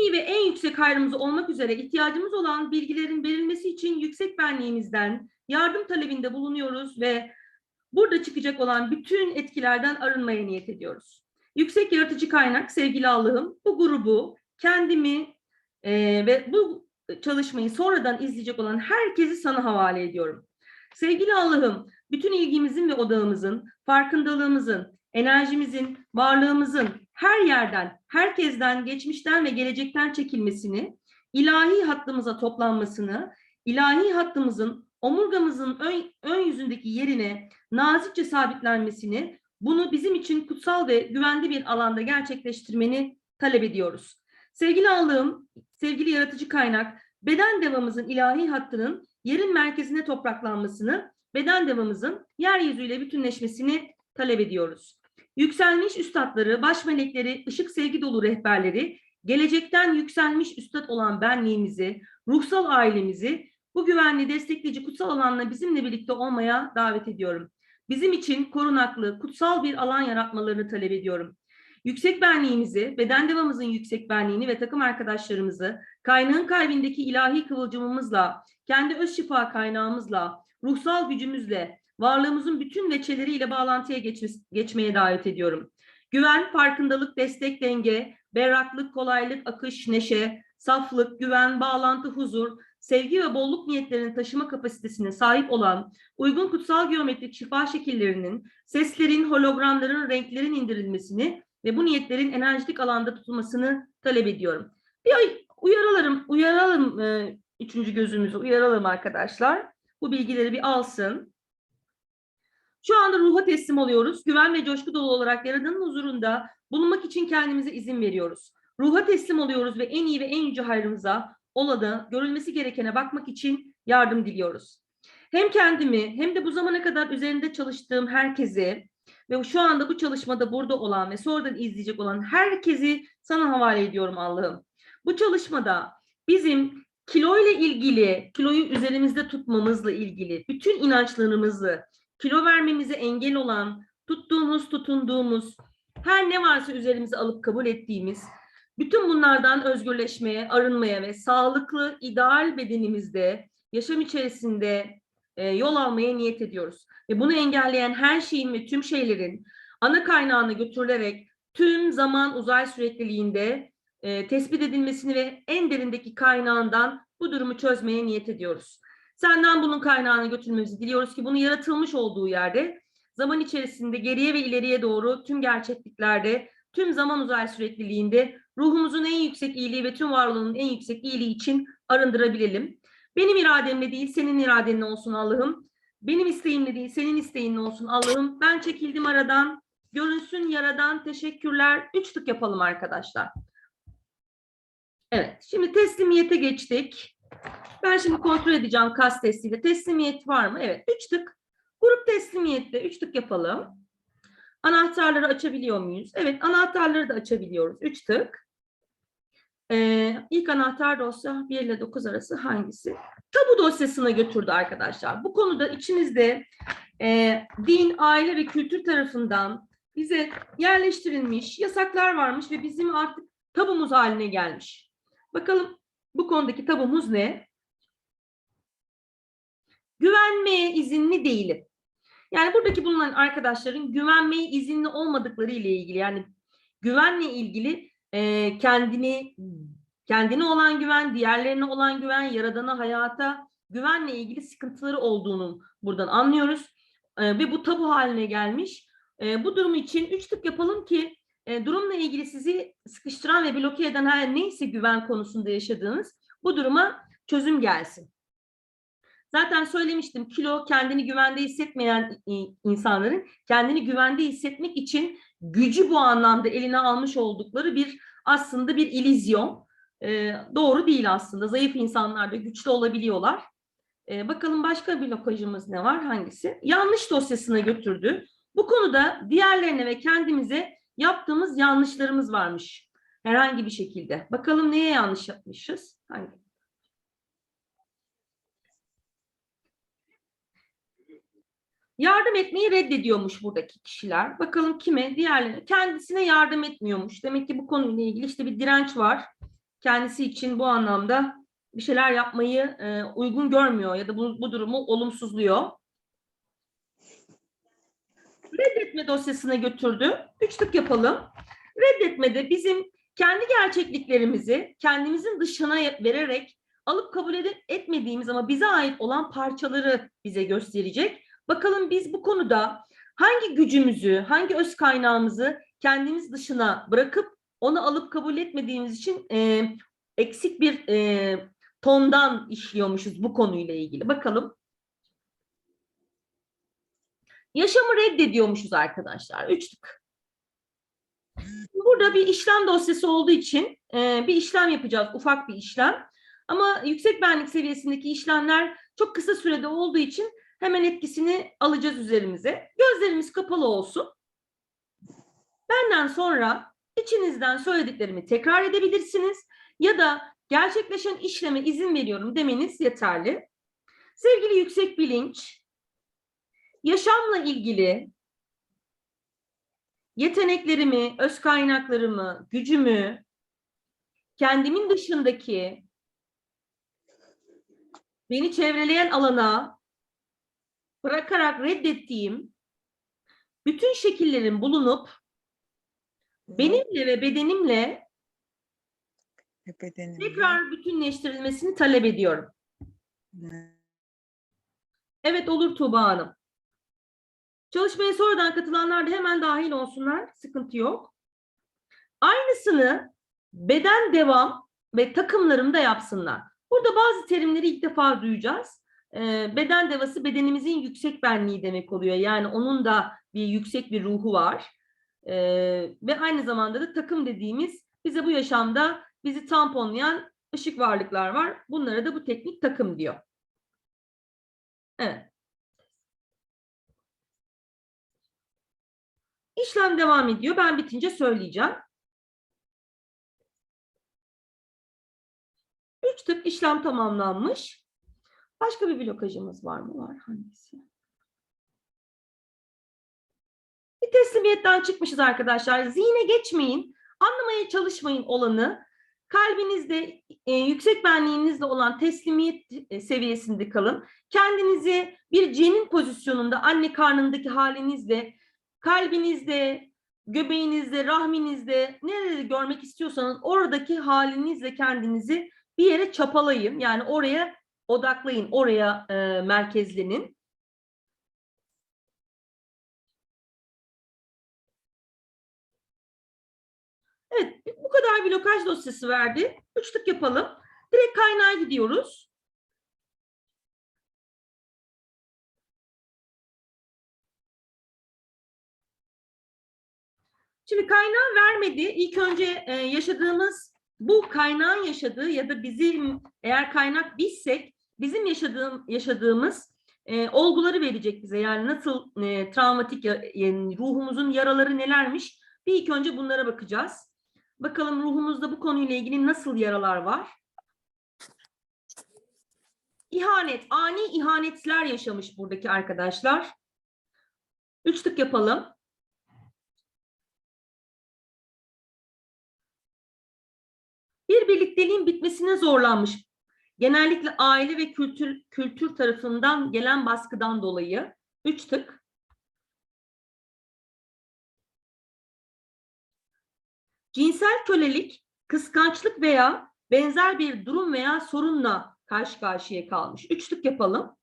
iyi ve en yüksek hayrımız olmak üzere ihtiyacımız olan bilgilerin verilmesi için yüksek benliğimizden yardım talebinde bulunuyoruz ve burada çıkacak olan bütün etkilerden arınmaya niyet ediyoruz. Yüksek yaratıcı kaynak sevgili Allah'ım bu grubu kendimi eee, ve bu çalışmayı sonradan izleyecek olan herkesi sana havale ediyorum. Sevgili Allah'ım bütün ilgimizin ve odağımızın, farkındalığımızın, enerjimizin, varlığımızın her yerden, herkesten, geçmişten ve gelecekten çekilmesini, ilahi hattımıza toplanmasını, ilahi hattımızın omurgamızın ön, ön yüzündeki yerine nazikçe sabitlenmesini, bunu bizim için kutsal ve güvenli bir alanda gerçekleştirmeni talep ediyoruz. Sevgili Allah'ım, sevgili yaratıcı kaynak, beden devamımızın ilahi hattının yerin merkezine topraklanmasını, beden devamımızın yeryüzüyle bütünleşmesini talep ediyoruz. Yükselmiş üstadları, baş melekleri, ışık sevgi dolu rehberleri, gelecekten yükselmiş üstad olan benliğimizi, ruhsal ailemizi bu güvenli, destekleyici kutsal alanla bizimle birlikte olmaya davet ediyorum. Bizim için korunaklı, kutsal bir alan yaratmalarını talep ediyorum. Yüksek benliğimizi, beden devamımızın yüksek benliğini ve takım arkadaşlarımızı kaynağın kalbindeki ilahi kıvılcımımızla, kendi öz şifa kaynağımızla, ruhsal gücümüzle, varlığımızın bütün veçeleriyle bağlantıya geçme- geçmeye davet ediyorum. Güven, farkındalık, destek, denge, berraklık, kolaylık, akış, neşe, saflık, güven, bağlantı, huzur, sevgi ve bolluk niyetlerinin taşıma kapasitesine sahip olan uygun kutsal geometrik şifa şekillerinin, seslerin, hologramların, renklerin indirilmesini ve bu niyetlerin enerjitik alanda tutulmasını talep ediyorum. Bir uyaralım, uyaralım üçüncü gözümüzü, uyaralım arkadaşlar. Bu bilgileri bir alsın. Şu anda ruha teslim oluyoruz. Güven ve coşku dolu olarak Yaradan'ın huzurunda bulunmak için kendimize izin veriyoruz. Ruha teslim oluyoruz ve en iyi ve en yüce hayrımıza, olada, görülmesi gerekene bakmak için yardım diliyoruz. Hem kendimi hem de bu zamana kadar üzerinde çalıştığım herkesi ve şu anda bu çalışmada burada olan ve sonradan izleyecek olan herkesi sana havale ediyorum Allah'ım. Bu çalışmada bizim kilo ile ilgili, kiloyu üzerimizde tutmamızla ilgili bütün inançlarımızı, kilo vermemize engel olan, tuttuğumuz, tutunduğumuz, her ne varsa üzerimize alıp kabul ettiğimiz, bütün bunlardan özgürleşmeye, arınmaya ve sağlıklı, ideal bedenimizde, yaşam içerisinde e, yol almaya niyet ediyoruz. Ve bunu engelleyen her şeyin ve tüm şeylerin ana kaynağına götürülerek tüm zaman uzay sürekliliğinde e, tespit edilmesini ve en derindeki kaynağından bu durumu çözmeye niyet ediyoruz. Senden bunun kaynağını götürmemizi diliyoruz ki bunu yaratılmış olduğu yerde zaman içerisinde geriye ve ileriye doğru tüm gerçekliklerde, tüm zaman uzay sürekliliğinde ruhumuzun en yüksek iyiliği ve tüm varlığının en yüksek iyiliği için arındırabilelim. Benim irademle değil senin iradenle olsun Allah'ım. Benim isteğimle değil senin isteğinle olsun Allah'ım. Ben çekildim aradan. Görünsün yaradan teşekkürler. Üç tık yapalım arkadaşlar. Evet şimdi teslimiyete geçtik. Ben şimdi kontrol edeceğim kas testiyle. Teslimiyet var mı? Evet. Üç tık. Grup teslimiyette üç tık yapalım. Anahtarları açabiliyor muyuz? Evet anahtarları da açabiliyoruz. Üç tık. Ee, ilk anahtar dosya 1 ile 9 arası hangisi? Tabu dosyasına götürdü arkadaşlar. Bu konuda içimizde e, din, aile ve kültür tarafından bize yerleştirilmiş yasaklar varmış ve bizim artık tabumuz haline gelmiş. Bakalım bu konudaki tabumuz ne? Güvenmeye izinli değilim. Yani buradaki bulunan arkadaşların güvenmeye izinli olmadıkları ile ilgili yani güvenle ilgili e, kendini kendine olan güven, diğerlerine olan güven, yaradana, hayata güvenle ilgili sıkıntıları olduğunu buradan anlıyoruz. E, ve bu tabu haline gelmiş. E, bu durumu için üç tık yapalım ki e, durumla ilgili sizi sıkıştıran ve bloke eden her neyse güven konusunda yaşadığınız bu duruma çözüm gelsin. Zaten söylemiştim kilo kendini güvende hissetmeyen insanların kendini güvende hissetmek için gücü bu anlamda eline almış oldukları bir aslında bir ilizyon. Ee, doğru değil aslında. Zayıf insanlar da güçlü olabiliyorlar. Ee, bakalım başka bir blokajımız ne var? Hangisi? Yanlış dosyasına götürdü. Bu konuda diğerlerine ve kendimize yaptığımız yanlışlarımız varmış. Herhangi bir şekilde. Bakalım neye yanlış yapmışız? Hangi? Yardım etmeyi reddediyormuş buradaki kişiler. Bakalım kime? Diğerlerine. Kendisine yardım etmiyormuş. Demek ki bu konuyla ilgili işte bir direnç var. kendisi için bu anlamda bir şeyler yapmayı e, uygun görmüyor ya da bu, bu durumu olumsuzluyor. Reddetme dosyasına götürdü. Üç tık yapalım. Reddetmede bizim kendi gerçekliklerimizi kendimizin dışına vererek alıp kabul edip etmediğimiz ama bize ait olan parçaları bize gösterecek. Bakalım biz bu konuda hangi gücümüzü, hangi öz kaynağımızı kendimiz dışına bırakıp onu alıp kabul etmediğimiz için e, eksik bir e, tondan işliyormuşuz bu konuyla ilgili. Bakalım. Yaşamı reddediyormuşuz arkadaşlar. Üç tık. Burada bir işlem dosyası olduğu için e, bir işlem yapacağız. Ufak bir işlem. Ama yüksek benlik seviyesindeki işlemler çok kısa sürede olduğu için hemen etkisini alacağız üzerimize. Gözlerimiz kapalı olsun. Benden sonra içinizden söylediklerimi tekrar edebilirsiniz ya da gerçekleşen işleme izin veriyorum demeniz yeterli. Sevgili yüksek bilinç, yaşamla ilgili yeteneklerimi, öz kaynaklarımı, gücümü, kendimin dışındaki beni çevreleyen alana bırakarak reddettiğim bütün şekillerin bulunup benimle ve bedenimle bedenimle. tekrar bütünleştirilmesini talep ediyorum. Evet olur Tuğba Hanım. Çalışmaya sonradan katılanlar da hemen dahil olsunlar. Sıkıntı yok. Aynısını beden devam ve takımlarımda yapsınlar. Burada bazı terimleri ilk defa duyacağız. Ee, beden devası bedenimizin yüksek benliği demek oluyor. Yani onun da bir yüksek bir ruhu var. Ee, ve aynı zamanda da takım dediğimiz bize bu yaşamda bizi tamponlayan ışık varlıklar var. Bunlara da bu teknik takım diyor. Evet. İşlem devam ediyor. Ben bitince söyleyeceğim. Üç tık işlem tamamlanmış. Başka bir blokajımız var mı? Var. Hangisi? Bir teslimiyetten çıkmışız arkadaşlar. Zihne geçmeyin. Anlamaya çalışmayın olanı. Kalbinizde, e, yüksek benliğinizde olan teslimiyet e, seviyesinde kalın. Kendinizi bir cenin pozisyonunda, anne karnındaki halinizle, kalbinizde, göbeğinizde, rahminizde, nerede görmek istiyorsanız oradaki halinizle kendinizi bir yere çapalayın. Yani oraya odaklayın, oraya e, merkezlenin. Evet, bu kadar blokaj dosyası verdi. Üç tık yapalım. Direkt kaynağa gidiyoruz. Şimdi kaynağı vermedi. İlk önce e, yaşadığımız bu kaynağın yaşadığı ya da bizim eğer kaynak bizsek bizim yaşadığım yaşadığımız e, olguları verecek bize. Yani nasıl e, travmatik ya- yani ruhumuzun yaraları nelermiş? Bir ilk önce bunlara bakacağız. Bakalım ruhumuzda bu konuyla ilgili nasıl yaralar var? İhanet, ani ihanetler yaşamış buradaki arkadaşlar. Üç tık yapalım. Bir birlikteliğin bitmesine zorlanmış. Genellikle aile ve kültür kültür tarafından gelen baskıdan dolayı. Üç tık. Cinsel kölelik, kıskançlık veya benzer bir durum veya sorunla karşı karşıya kalmış. Üç tık yapalım.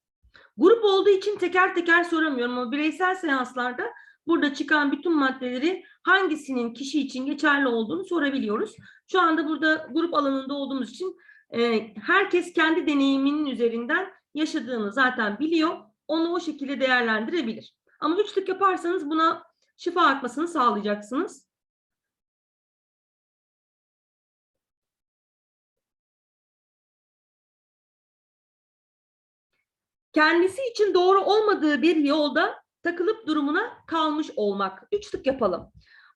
Grup olduğu için teker teker soramıyorum ama bireysel seanslarda burada çıkan bütün maddeleri hangisinin kişi için geçerli olduğunu sorabiliyoruz. Şu anda burada grup alanında olduğumuz için e, herkes kendi deneyiminin üzerinden yaşadığını zaten biliyor. Onu o şekilde değerlendirebilir. Ama üç tık yaparsanız buna şifa akmasını sağlayacaksınız. Kendisi için doğru olmadığı bir yolda takılıp durumuna kalmış olmak. Üç tık yapalım.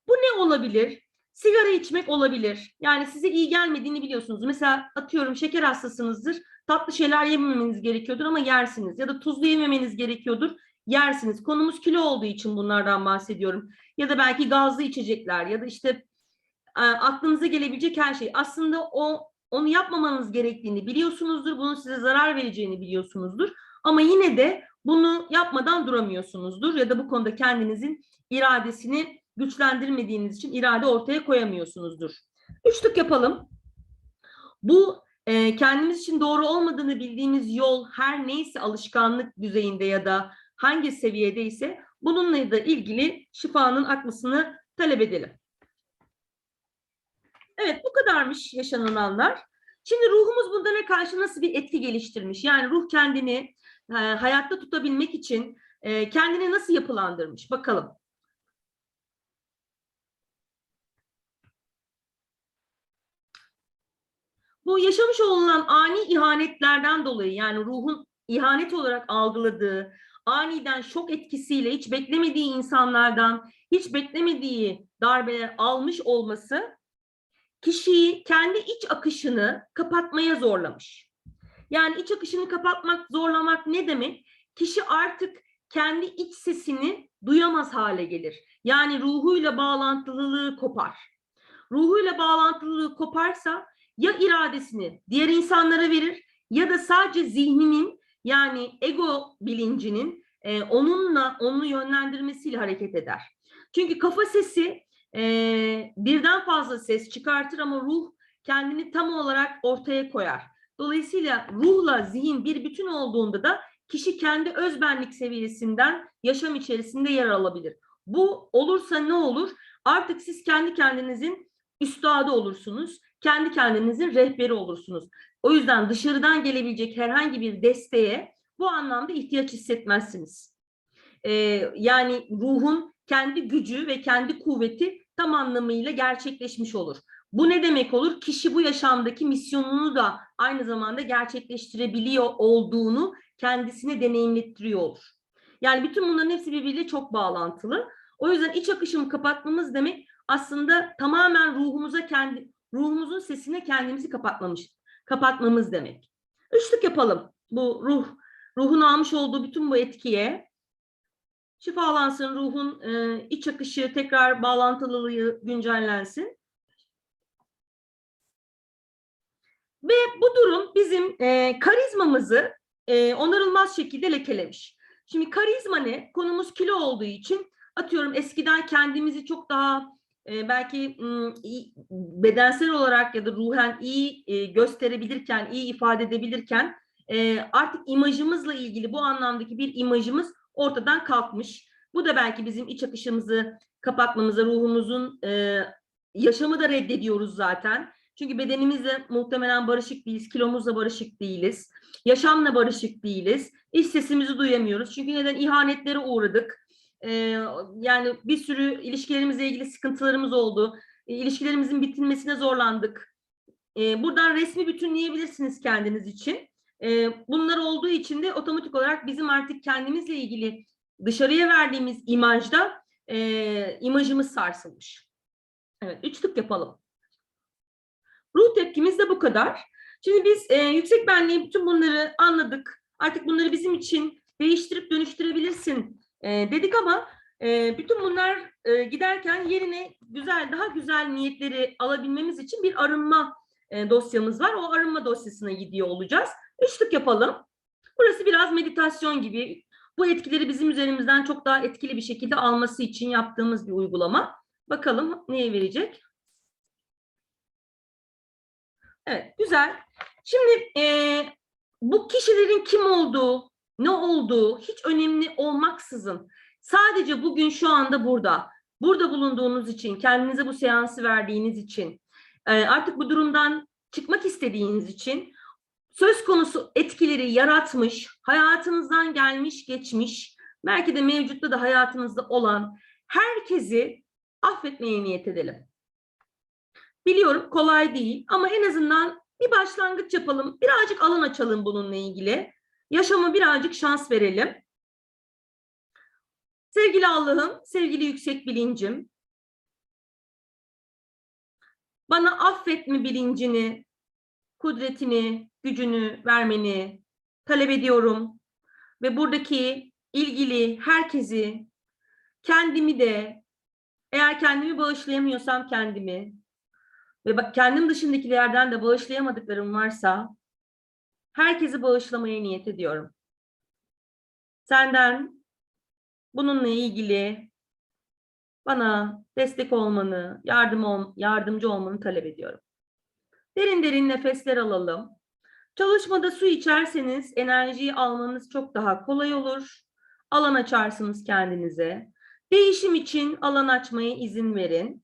Bu ne olabilir? Sigara içmek olabilir. Yani size iyi gelmediğini biliyorsunuz. Mesela atıyorum şeker hastasınızdır. Tatlı şeyler yememeniz gerekiyordur ama yersiniz. Ya da tuzlu yememeniz gerekiyordur. Yersiniz. Konumuz kilo olduğu için bunlardan bahsediyorum. Ya da belki gazlı içecekler ya da işte e, aklınıza gelebilecek her şey. Aslında o onu yapmamanız gerektiğini biliyorsunuzdur. Bunun size zarar vereceğini biliyorsunuzdur. Ama yine de bunu yapmadan duramıyorsunuzdur ya da bu konuda kendinizin iradesini güçlendirmediğiniz için irade ortaya koyamıyorsunuzdur. Üçlük yapalım. Bu e, kendimiz için doğru olmadığını bildiğimiz yol her neyse alışkanlık düzeyinde ya da hangi seviyedeyse bununla da ilgili şifanın akmasını talep edelim. Evet bu kadarmış yaşanılanlar. Şimdi ruhumuz bunlara karşı nasıl bir etki geliştirmiş? Yani ruh kendini e, hayatta tutabilmek için e, kendini nasıl yapılandırmış? Bakalım. Bu yaşamış olunan ani ihanetlerden dolayı yani ruhun ihanet olarak algıladığı, aniden şok etkisiyle hiç beklemediği insanlardan hiç beklemediği darbeler almış olması kişiyi kendi iç akışını kapatmaya zorlamış. Yani iç akışını kapatmak, zorlamak ne demek? Kişi artık kendi iç sesini duyamaz hale gelir. Yani ruhuyla bağlantılılığı kopar. Ruhuyla bağlantılılığı koparsa ya iradesini diğer insanlara verir ya da sadece zihninin yani ego bilincinin e, onunla onu yönlendirmesiyle hareket eder. Çünkü kafa sesi e, birden fazla ses çıkartır ama ruh kendini tam olarak ortaya koyar. Dolayısıyla ruhla zihin bir bütün olduğunda da kişi kendi özbenlik seviyesinden yaşam içerisinde yer alabilir. Bu olursa ne olur? Artık siz kendi kendinizin üstadı olursunuz. Kendi kendinizin rehberi olursunuz. O yüzden dışarıdan gelebilecek herhangi bir desteğe bu anlamda ihtiyaç hissetmezsiniz. Ee, yani ruhun kendi gücü ve kendi kuvveti tam anlamıyla gerçekleşmiş olur. Bu ne demek olur? Kişi bu yaşamdaki misyonunu da aynı zamanda gerçekleştirebiliyor olduğunu kendisine deneyimlettiriyor olur. Yani bütün bunların hepsi birbiriyle çok bağlantılı. O yüzden iç akışımı kapatmamız demek aslında tamamen ruhumuza kendi ruhumuzun sesine kendimizi kapatmamış kapatmamız demek. Üçlük yapalım. Bu ruh ruhun almış olduğu bütün bu etkiye şifalansın ruhun e, iç akışı tekrar bağlantılılığı güncellensin. Ve bu durum bizim e, karizmamızı e, onarılmaz şekilde lekelemiş. Şimdi karizma ne? Konumuz kilo olduğu için atıyorum eskiden kendimizi çok daha e, belki m, iyi, bedensel olarak ya da ruhen iyi e, gösterebilirken, iyi ifade edebilirken e, artık imajımızla ilgili bu anlamdaki bir imajımız ortadan kalkmış. Bu da belki bizim iç akışımızı kapatmamıza, ruhumuzun e, yaşamı da reddediyoruz zaten. Çünkü bedenimizle muhtemelen barışık değiliz, kilomuzla barışık değiliz, yaşamla barışık değiliz, iç sesimizi duyamıyoruz. Çünkü neden ihanetlere uğradık. Ee, yani bir sürü ilişkilerimizle ilgili sıkıntılarımız oldu. E, ilişkilerimizin bitilmesine zorlandık. E, buradan resmi bütünleyebilirsiniz kendiniz için. E, bunlar olduğu için de otomatik olarak bizim artık kendimizle ilgili dışarıya verdiğimiz imajda e, imajımız sarsılmış. Evet, üç tık yapalım. Ruh tepkimiz de bu kadar. Şimdi biz e, yüksek benliği bütün bunları anladık. Artık bunları bizim için değiştirip dönüştürebilirsin e, dedik ama e, bütün bunlar e, giderken yerine güzel, daha güzel niyetleri alabilmemiz için bir arınma e, dosyamız var. O arınma dosyasına gidiyor olacağız. Üçlük yapalım. Burası biraz meditasyon gibi. Bu etkileri bizim üzerimizden çok daha etkili bir şekilde alması için yaptığımız bir uygulama. Bakalım neye verecek? Evet, güzel. Şimdi e, bu kişilerin kim olduğu, ne olduğu hiç önemli olmaksızın sadece bugün şu anda burada, burada bulunduğunuz için, kendinize bu seansı verdiğiniz için, e, artık bu durumdan çıkmak istediğiniz için söz konusu etkileri yaratmış, hayatınızdan gelmiş geçmiş, belki de mevcutta da hayatınızda olan herkesi affetmeye niyet edelim. Biliyorum kolay değil ama en azından bir başlangıç yapalım. Birazcık alan açalım bununla ilgili. Yaşama birazcık şans verelim. Sevgili Allah'ım, sevgili yüksek bilincim, bana affetme bilincini, kudretini, gücünü vermeni talep ediyorum. Ve buradaki ilgili herkesi, kendimi de, eğer kendimi bağışlayamıyorsam kendimi, ve bak- kendim dışındakilerden de bağışlayamadıklarım varsa herkesi bağışlamaya niyet ediyorum. Senden bununla ilgili bana destek olmanı, yardım ol, yardımcı olmanı talep ediyorum. Derin derin nefesler alalım. Çalışmada su içerseniz enerjiyi almanız çok daha kolay olur. Alan açarsınız kendinize. Değişim için alan açmaya izin verin.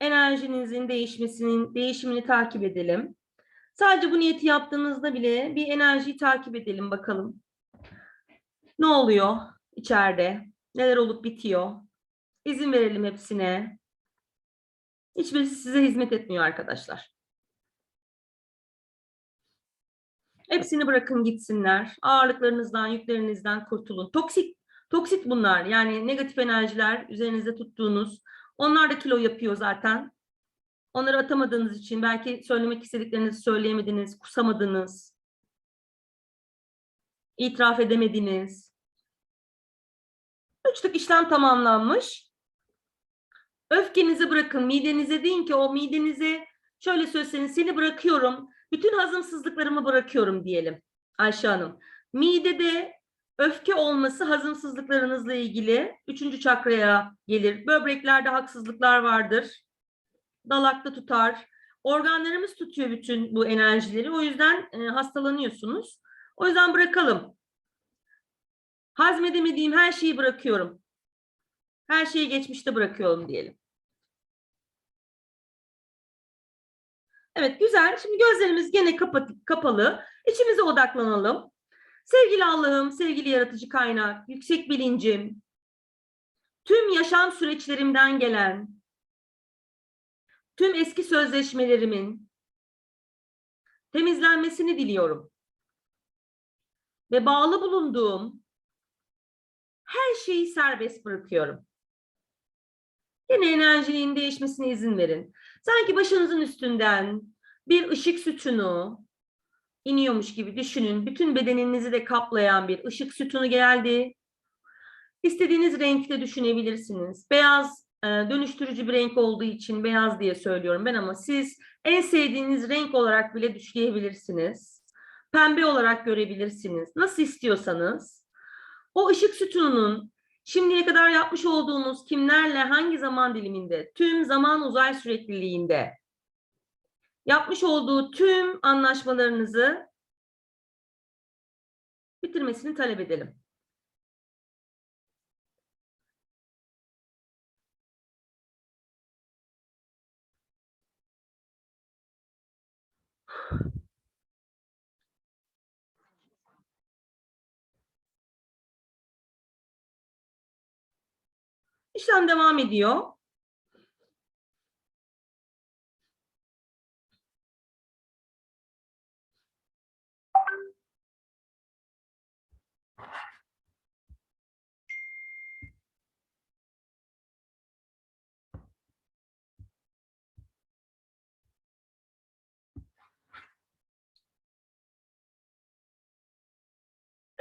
Enerjinizin değişmesinin değişimini takip edelim. Sadece bu niyeti yaptığınızda bile bir enerjiyi takip edelim bakalım. Ne oluyor içeride? Neler olup bitiyor? İzin verelim hepsine. Hiçbirisi size hizmet etmiyor arkadaşlar. Hepsini bırakın gitsinler. Ağırlıklarınızdan, yüklerinizden kurtulun. Toksik, toksit bunlar. Yani negatif enerjiler üzerinizde tuttuğunuz. Onlar da kilo yapıyor zaten. Onları atamadığınız için belki söylemek istediklerinizi söyleyemediniz, kusamadınız. itiraf edemediniz. Üçlük işlem tamamlanmış. Öfkenizi bırakın. Midenize deyin ki o midenize şöyle söyleseniz seni bırakıyorum. Bütün hazımsızlıklarımı bırakıyorum diyelim Ayşe Hanım. Midede öfke olması hazımsızlıklarınızla ilgili üçüncü çakraya gelir. Böbreklerde haksızlıklar vardır. Dalakta tutar. Organlarımız tutuyor bütün bu enerjileri. O yüzden e, hastalanıyorsunuz. O yüzden bırakalım. Hazmedemediğim her şeyi bırakıyorum. Her şeyi geçmişte bırakıyorum diyelim. Evet güzel. Şimdi gözlerimiz gene kapalı. İçimize odaklanalım. Sevgili Allah'ım, sevgili yaratıcı kaynak, yüksek bilincim, tüm yaşam süreçlerimden gelen, tüm eski sözleşmelerimin temizlenmesini diliyorum. Ve bağlı bulunduğum her şeyi serbest bırakıyorum. Yine enerjinin değişmesine izin verin. Sanki başınızın üstünden bir ışık sütunu iniyormuş gibi düşünün. Bütün bedeninizi de kaplayan bir ışık sütunu geldi. İstediğiniz renkte düşünebilirsiniz. Beyaz e, dönüştürücü bir renk olduğu için beyaz diye söylüyorum ben ama siz en sevdiğiniz renk olarak bile düşleyebilirsiniz. Pembe olarak görebilirsiniz. Nasıl istiyorsanız. O ışık sütununun şimdiye kadar yapmış olduğunuz kimlerle hangi zaman diliminde, tüm zaman uzay sürekliliğinde yapmış olduğu tüm anlaşmalarınızı bitirmesini talep edelim. İşlem devam ediyor.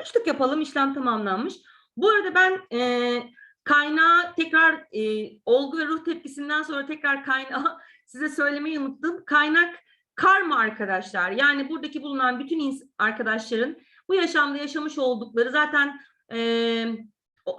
Üçlük yapalım, işlem tamamlanmış. Bu arada ben e, kaynağı tekrar e, olgu ve ruh tepkisinden sonra tekrar kaynağı size söylemeyi unuttum. Kaynak karma arkadaşlar. Yani buradaki bulunan bütün arkadaşların bu yaşamda yaşamış oldukları zaten e,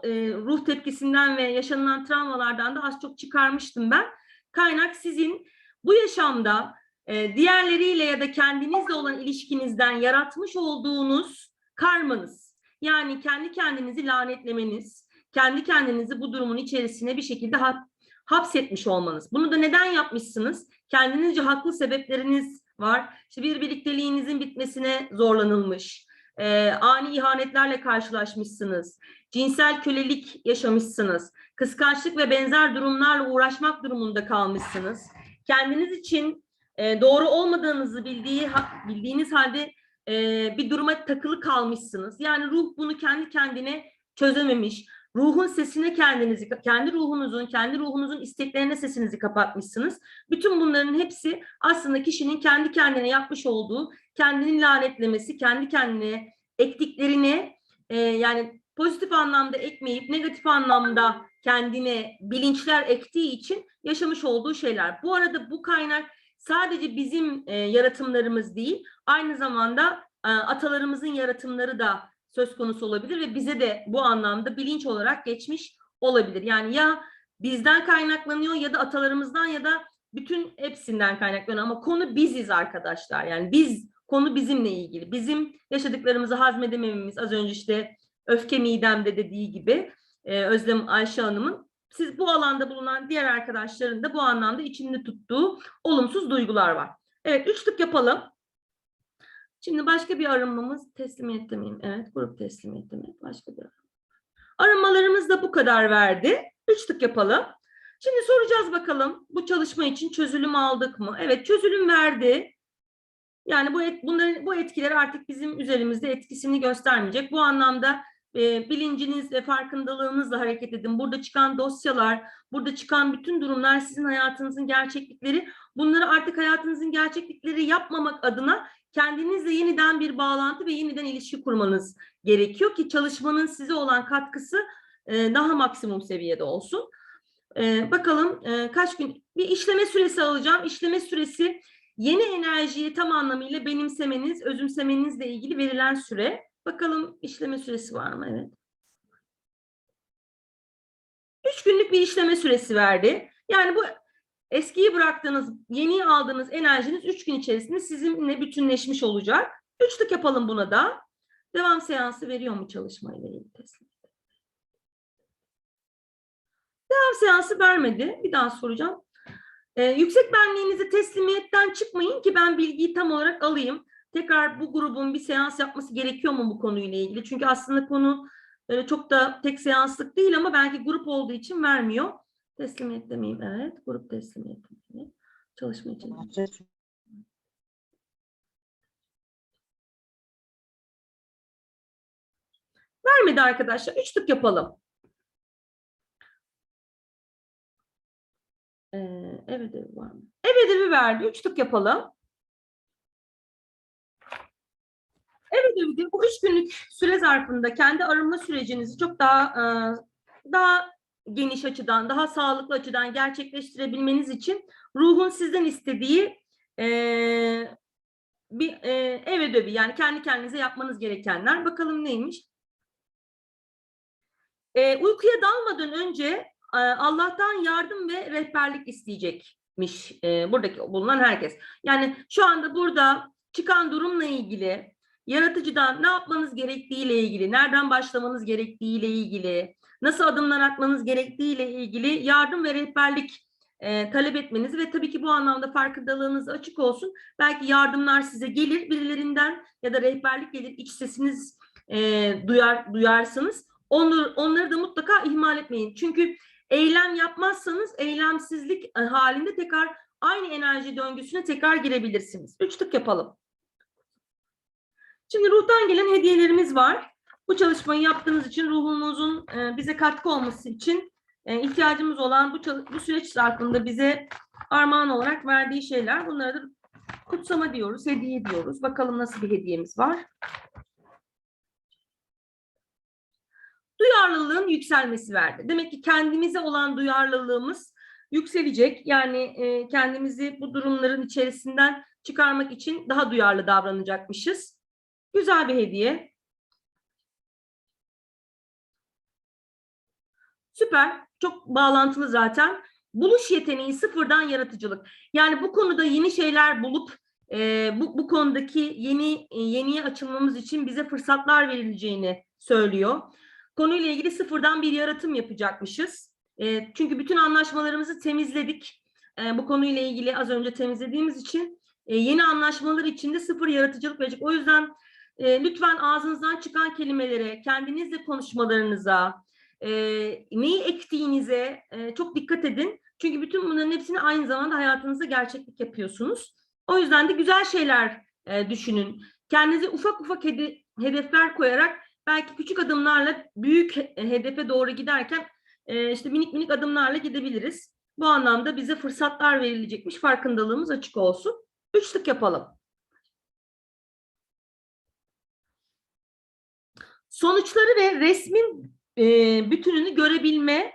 e, ruh tepkisinden ve yaşanılan travmalardan da az çok çıkarmıştım ben. Kaynak sizin bu yaşamda e, diğerleriyle ya da kendinizle olan ilişkinizden yaratmış olduğunuz karmanız. Yani kendi kendinizi lanetlemeniz, kendi kendinizi bu durumun içerisine bir şekilde hap- hapsetmiş olmanız. Bunu da neden yapmışsınız? Kendinizce haklı sebepleriniz var. İşte bir birlikteliğinizin bitmesine zorlanılmış. Ee, ani ihanetlerle karşılaşmışsınız. Cinsel kölelik yaşamışsınız. Kıskançlık ve benzer durumlarla uğraşmak durumunda kalmışsınız. Kendiniz için e, doğru olmadığınızı bildiği ha- bildiğiniz halde e, bir duruma takılı kalmışsınız. Yani ruh bunu kendi kendine çözememiş. Ruhun sesine kendinizi, kendi ruhunuzun, kendi ruhunuzun isteklerine sesinizi kapatmışsınız. Bütün bunların hepsi aslında kişinin kendi kendine yapmış olduğu, kendini lanetlemesi, kendi kendine ektiklerini e, yani pozitif anlamda ekmeyip negatif anlamda kendine bilinçler ektiği için yaşamış olduğu şeyler. Bu arada bu kaynak sadece bizim e, yaratımlarımız değil, aynı zamanda e, atalarımızın yaratımları da söz konusu olabilir ve bize de bu anlamda bilinç olarak geçmiş olabilir. Yani ya bizden kaynaklanıyor ya da atalarımızdan ya da bütün hepsinden kaynaklanıyor ama konu biziz arkadaşlar. Yani biz konu bizimle ilgili. Bizim yaşadıklarımızı hazmedemememiz az önce işte öfke midemde dediği gibi e, Özlem Ayşe Hanım'ın siz bu alanda bulunan diğer arkadaşların da bu anlamda içinde tuttuğu olumsuz duygular var. Evet üç tık yapalım. Şimdi başka bir arınmamız teslimiyette miyim? Evet grup teslimiyette mi? Başka bir arınma. Arınmalarımız da bu kadar verdi. Üç tık yapalım. Şimdi soracağız bakalım bu çalışma için çözülüm aldık mı? Evet çözülüm verdi. Yani bu et, bunların bu etkiler artık bizim üzerimizde etkisini göstermeyecek. Bu anlamda e, bilinciniz ve farkındalığınızla hareket edin. Burada çıkan dosyalar, burada çıkan bütün durumlar sizin hayatınızın gerçeklikleri. Bunları artık hayatınızın gerçeklikleri yapmamak adına kendinizle yeniden bir bağlantı ve yeniden ilişki kurmanız gerekiyor ki çalışmanın size olan katkısı e, daha maksimum seviyede olsun. E, bakalım e, kaç gün bir işleme süresi alacağım. İşleme süresi yeni enerjiyi tam anlamıyla benimsemeniz, özümsemenizle ilgili verilen süre. Bakalım işleme süresi var mı? Evet. Üç günlük bir işleme süresi verdi. Yani bu eskiyi bıraktığınız, yeni aldığınız enerjiniz üç gün içerisinde sizinle bütünleşmiş olacak. Üçlük yapalım buna da. Devam seansı veriyor mu çalışmayla ilgili teslim? Devam seansı vermedi. Bir daha soracağım. Ee, yüksek benliğinizi teslimiyetten çıkmayın ki ben bilgiyi tam olarak alayım. Tekrar bu grubun bir seans yapması gerekiyor mu bu konuyla ilgili? Çünkü aslında konu e, çok da tek seanslık değil ama belki grup olduğu için vermiyor. Teslimiyette miyim? Evet. Grup teslimiyette miyim? Çalışma için. Vermedi arkadaşlar. Üç tık yapalım. Ee, ev ödevi var mı? Ev ödevi verdi. Üç tık yapalım. Ev ödevi de bu üç günlük süre zarfında kendi arınma sürecinizi çok daha e, daha geniş açıdan, daha sağlıklı açıdan gerçekleştirebilmeniz için ruhun sizden istediği e, bir e, ev ödevi yani kendi kendinize yapmanız gerekenler. Bakalım neymiş? E, uykuya dalmadan önce Allah'tan yardım ve rehberlik isteyecekmiş buradaki bulunan herkes. Yani şu anda burada çıkan durumla ilgili yaratıcıdan ne yapmanız gerektiğiyle ilgili, nereden başlamanız gerektiğiyle ilgili, nasıl adımlar atmanız gerektiğiyle ilgili yardım ve rehberlik e, talep etmenizi ve tabii ki bu anlamda farkındalığınız açık olsun. Belki yardımlar size gelir birilerinden ya da rehberlik gelir iç sesiniz e, duyar duyarsınız. Onları, onları da mutlaka ihmal etmeyin. Çünkü eylem yapmazsanız eylemsizlik e, halinde tekrar aynı enerji döngüsüne tekrar girebilirsiniz. Üç tık yapalım. Şimdi ruhtan gelen hediyelerimiz var. Bu çalışmayı yaptığınız için ruhumuzun e, bize katkı olması için e, ihtiyacımız olan bu, bu süreç zarfında bize armağan olarak verdiği şeyler. Bunlara da kutsama diyoruz, hediye diyoruz. Bakalım nasıl bir hediyemiz var. Duyarlılığın yükselmesi verdi. Demek ki kendimize olan duyarlılığımız yükselecek. Yani e, kendimizi bu durumların içerisinden çıkarmak için daha duyarlı davranacakmışız. Güzel bir hediye. Süper. Çok bağlantılı zaten. Buluş yeteneği sıfırdan yaratıcılık. Yani bu konuda yeni şeyler bulup e, bu, bu konudaki yeni e, yeniye açılmamız için bize fırsatlar verileceğini söylüyor. Konuyla ilgili sıfırdan bir yaratım yapacakmışız. E, çünkü bütün anlaşmalarımızı temizledik. E, bu konuyla ilgili az önce temizlediğimiz için e, yeni anlaşmalar içinde sıfır yaratıcılık verecek. O yüzden e, lütfen ağzınızdan çıkan kelimelere, kendinizle konuşmalarınıza, e, neyi ektiğinize e, çok dikkat edin. Çünkü bütün bunların hepsini aynı zamanda hayatınızda gerçeklik yapıyorsunuz. O yüzden de güzel şeyler e, düşünün. Kendinize ufak ufak hede- hedefler koyarak belki küçük adımlarla büyük he- hedefe doğru giderken e, işte minik minik adımlarla gidebiliriz. Bu anlamda bize fırsatlar verilecekmiş. Farkındalığımız açık olsun. Üçlük yapalım. Sonuçları ve resmin e, bütününü görebilme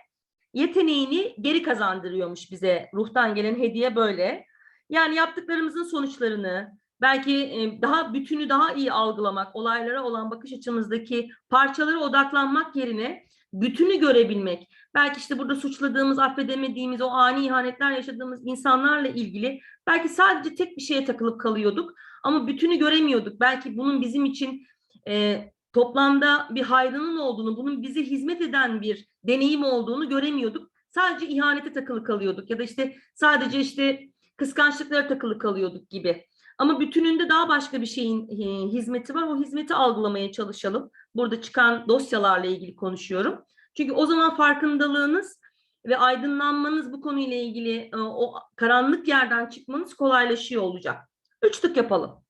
yeteneğini geri kazandırıyormuş bize. Ruhtan gelen hediye böyle. Yani yaptıklarımızın sonuçlarını, belki e, daha bütünü daha iyi algılamak, olaylara olan bakış açımızdaki parçalara odaklanmak yerine bütünü görebilmek. Belki işte burada suçladığımız, affedemediğimiz, o ani ihanetler yaşadığımız insanlarla ilgili belki sadece tek bir şeye takılıp kalıyorduk ama bütünü göremiyorduk. Belki bunun bizim için e, toplamda bir hayrının olduğunu, bunun bize hizmet eden bir deneyim olduğunu göremiyorduk. Sadece ihanete takılı kalıyorduk ya da işte sadece işte kıskançlıklara takılı kalıyorduk gibi. Ama bütününde daha başka bir şeyin e, hizmeti var. O hizmeti algılamaya çalışalım. Burada çıkan dosyalarla ilgili konuşuyorum. Çünkü o zaman farkındalığınız ve aydınlanmanız bu konuyla ilgili e, o karanlık yerden çıkmanız kolaylaşıyor olacak. Üç tık yapalım.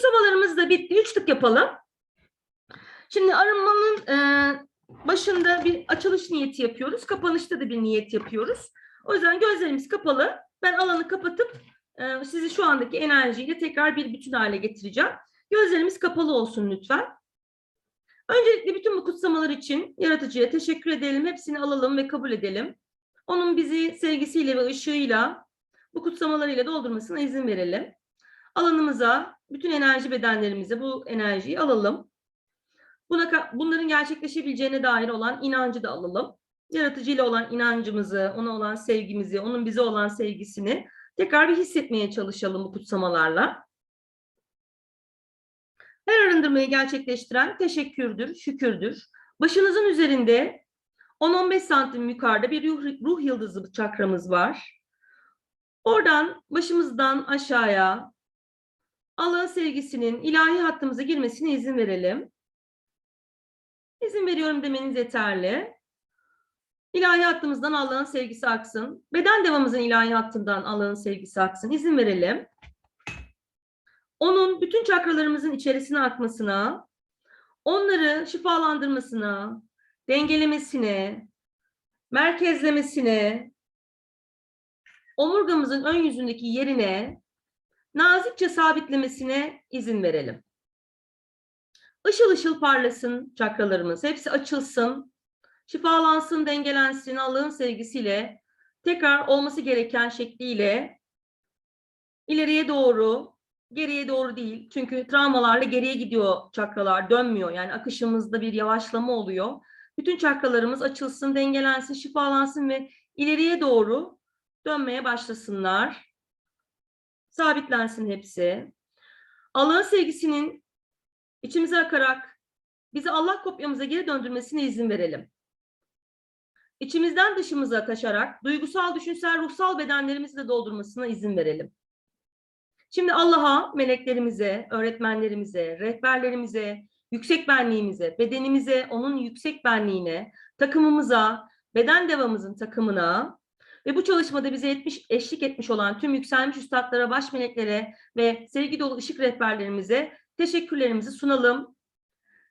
Kutsamalarımız da bitti. Üç tık yapalım. Şimdi arınmanın e, başında bir açılış niyeti yapıyoruz. Kapanışta da bir niyet yapıyoruz. O yüzden gözlerimiz kapalı. Ben alanı kapatıp e, sizi şu andaki enerjiyle tekrar bir bütün hale getireceğim. Gözlerimiz kapalı olsun lütfen. Öncelikle bütün bu kutsamalar için yaratıcıya teşekkür edelim. Hepsini alalım ve kabul edelim. Onun bizi sevgisiyle ve ışığıyla bu kutsamalarıyla doldurmasına izin verelim. Alanımıza, bütün enerji bedenlerimize bu enerjiyi alalım. Buna, bunların gerçekleşebileceğine dair olan inancı da alalım. Yaratıcıyla olan inancımızı, ona olan sevgimizi, onun bize olan sevgisini tekrar bir hissetmeye çalışalım bu kutsamalarla. Her arındırmayı gerçekleştiren teşekkürdür, şükürdür. Başınızın üzerinde 10-15 santim yukarıda bir ruh, ruh yıldızı çakramız var. Oradan başımızdan aşağıya Allah'ın sevgisinin ilahi hattımıza girmesine izin verelim. İzin veriyorum demeniz yeterli. İlahi hattımızdan Allah'ın sevgisi aksın. Beden devamımızın ilahi hattından Allah'ın sevgisi aksın. İzin verelim. Onun bütün çakralarımızın içerisine akmasına, onları şifalandırmasına, dengelemesine, merkezlemesine, omurgamızın ön yüzündeki yerine nazikçe sabitlemesine izin verelim. Işıl ışıl parlasın çakralarımız, hepsi açılsın, şifalansın, dengelensin Allah'ın sevgisiyle, tekrar olması gereken şekliyle ileriye doğru, geriye doğru değil. Çünkü travmalarla geriye gidiyor çakralar, dönmüyor. Yani akışımızda bir yavaşlama oluyor. Bütün çakralarımız açılsın, dengelensin, şifalansın ve ileriye doğru dönmeye başlasınlar. Sabitlensin hepsi. Allah'ın sevgisinin içimize akarak bizi Allah kopyamıza geri döndürmesine izin verelim. İçimizden dışımıza taşarak duygusal, düşünsel, ruhsal bedenlerimizi de doldurmasına izin verelim. Şimdi Allah'a, meleklerimize, öğretmenlerimize, rehberlerimize, yüksek benliğimize, bedenimize, onun yüksek benliğine, takımımıza, beden devamımızın takımına ve bu çalışmada bize etmiş, eşlik etmiş olan tüm yükselmiş üstadlara, baş meleklere ve sevgi dolu ışık rehberlerimize teşekkürlerimizi sunalım.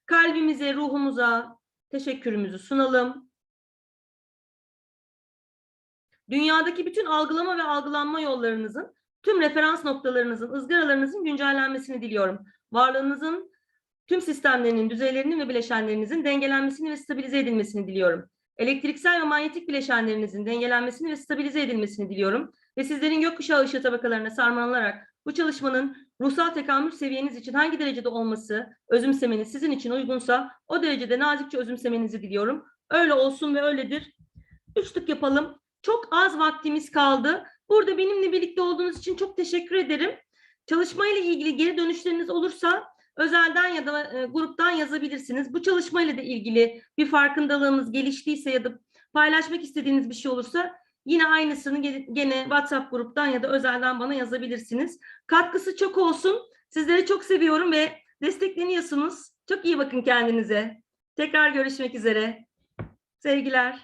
Kalbimize, ruhumuza teşekkürümüzü sunalım. Dünyadaki bütün algılama ve algılanma yollarınızın, tüm referans noktalarınızın, ızgaralarınızın güncellenmesini diliyorum. Varlığınızın tüm sistemlerinin, düzeylerinin ve bileşenlerinizin dengelenmesini ve stabilize edilmesini diliyorum. Elektriksel ve manyetik bileşenlerinizin dengelenmesini ve stabilize edilmesini diliyorum. Ve sizlerin gökkuşağı ışığı tabakalarına sarmalanarak bu çalışmanın ruhsal tekamül seviyeniz için hangi derecede olması, özümsemeniz sizin için uygunsa o derecede nazikçe özümsemenizi diliyorum. Öyle olsun ve öyledir. Üç tık yapalım. Çok az vaktimiz kaldı. Burada benimle birlikte olduğunuz için çok teşekkür ederim. Çalışmayla ilgili geri dönüşleriniz olursa özelden ya da e, gruptan yazabilirsiniz. Bu çalışmayla da ilgili bir farkındalığınız geliştiyse ya da paylaşmak istediğiniz bir şey olursa yine aynısını ge- gene WhatsApp gruptan ya da özelden bana yazabilirsiniz. Katkısı çok olsun. Sizleri çok seviyorum ve destekleniyorsunuz. Çok iyi bakın kendinize. Tekrar görüşmek üzere. Sevgiler.